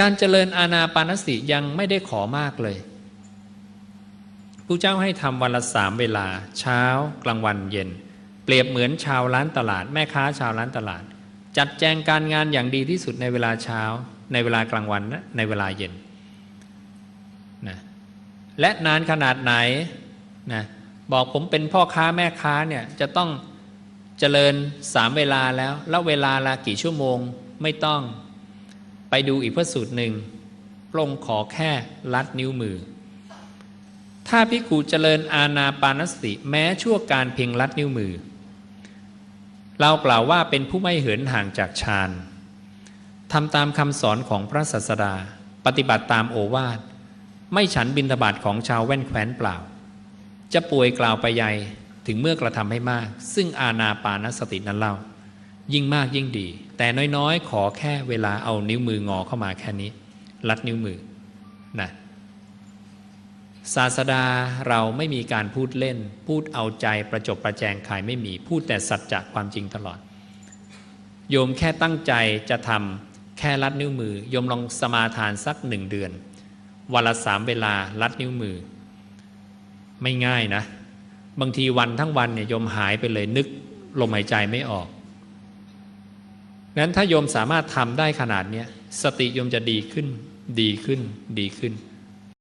การเจริญอาณาปานสติยังไม่ได้ขอมากเลยผู้เจ้าให้ทำวันละสามเวลา เช้ากลางวันเย็น เปรียบเหมือนชาวร้านตลาด แม่ค้าชาวร้านตลาด จัดแจงการงานอย่างดีที่สุดในเวลาเช้า ในเวลากลางวันและในเวลาเย็นนะและนานขนาดไหนนะบอกผมเป็นพ่อค้าแม่ค้าเนี่ยจะต้องเจริญสามเวลาแล้ว แล้วเวลาละกี่ชั่วโมงไม่ต้อง ไปดูอีกพระสูตรหนึ่งพระองค์ขอแค่ลัดนิ้วมือ ถ้าพิคูเจริญอาณาปานสติแม้ชั่วการเพียงลัดนิ้วมือ เรากล่าวว่าเป็นผู้ไม่เหินห่างจากฌานทำตามคำสอนของพระศาสดา ปฏิบัติตามโอวาท ไม่ฉันบินทบาทของชาวแว่นแคว้นเปล่า จะป่วยกล่าวไปใหญ่ถึงเมื่อกระทำให้มาก ซึ่งอาณาปานสตินั้นเล่า ยิ่งมากยิ่งดี แต่น้อยๆ ขอแค่เวลาเอานิ้วมืองอเข้ามาแค่นี้ ลัดนิ้วมือนะศาสดาเราไม่มีการพูดเล่น พูดเอาใจประจบประแจงใครไม่มี พูดแต่สัจจะความจริงตลอด โยมแค่ตั้งใจจะทำแค่ลัดนิ้วมือ โยมลองสมาทานสักหนึ่งเดือน วันละสามเวลาลัดนิ้วมือ ไม่ง่ายนะ บางทีวันทั้งวันเนี่ยโยมหายไปเลยนึกลมหายใจไม่ออก นั้นถ้าโยมสามารถทำได้ขนาดนี้สติโยมจะดีขึ้น ดีขึ้น ดีขึ้น